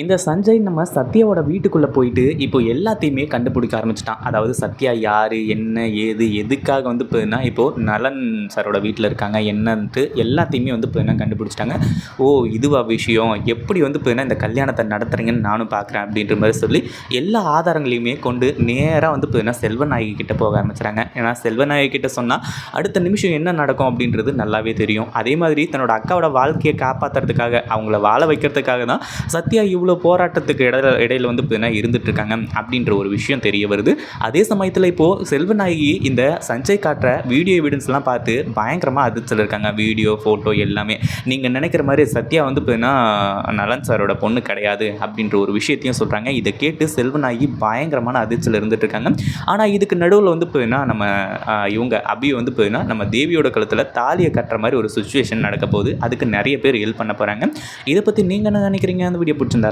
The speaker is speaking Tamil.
இந்த சஞ்சய் நம்ம சத்யாவோட வீட்டுக்குள்ளே போயிட்டு இப்போ எல்லாத்தையுமே கண்டுபிடிக்க ஆரம்பிச்சிட்டான். அதாவது சத்யா யார் என்ன ஏது எதுக்காக வந்து போதுன்னா இப்போது நலன் சாரோட வீட்டில் இருக்காங்க என்னன்ட்டு எல்லாத்தையுமே வந்து போதுன்னா கண்டுபிடிச்சிட்டாங்க. ஓ இதுவா விஷயம்? எப்படி வந்து போதுன்னா இந்த கல்யாணத்தை நடத்துறீங்கன்னு நானும் பார்க்குறேன் அப்படின்ற மாதிரி சொல்லி எல்லா ஆதாரங்களையுமே கொண்டு நேராக வந்து போதுன்னா செல்வநாயகி கிட்ட போக ஆரம்பிச்சிட்டாங்க ஏன்னா செல்வநாயகி கிட்ட சொன்னால் அடுத்த நிமிஷம் என்ன நடக்கும் அப்படின்றது நல்லாவே தெரியும். அதே மாதிரி தன்னோட அக்காவோட வாழ்க்கையை காப்பாற்றுறதுக்காக அவங்கள வாழ வைக்கிறதுக்காக தான் சத்யா இவ்வளோ போராட்டத்துக்கு இடையில இடையில் வந்து பார்த்தீங்கன்னா இருந்துட்டு இருக்காங்க அப்படின்ற ஒரு விஷயம் தெரிய வருது. அதே சமயத்தில் இப்போது செல்வநாயகி இந்த சஞ்சய் காட்டுற வீடியோ எவிடன்ஸ்லாம் பார்த்து பயங்கரமாக அதிர்ச்சியில் இருக்காங்க. வீடியோ ஃபோட்டோ எல்லாமே. நீங்கள் நினைக்கிற மாதிரி சத்யா வந்து பார்த்தீங்கன்னா நலன் சாரோட பொண்ணு கிடையாது அப்படின்ற ஒரு விஷயத்தையும் சொல்கிறாங்க இதை கேட்டு செல்வநாயகி பயங்கரமான அதிர்ச்சியில் இருந்துட்டு இருக்காங்க ஆனால் இதுக்கு நடுவில் வந்து பார்த்தீங்கன்னா நம்ம இவங்க அபி வந்து பார்த்தீங்கன்னா நம்ம தேவியோட கழுத்தில் தாலியை கட்டுற மாதிரி ஒரு சுச்சுவேஷன் நடக்க போகுது. அதுக்கு நிறைய பேர் ஹெல்ப் பண்ண போகிறாங்க இதை பற்றி நீங்கள் என்ன நினைக்கிறீங்க? அந்த வீடியோ பிடிச்சிருந்தா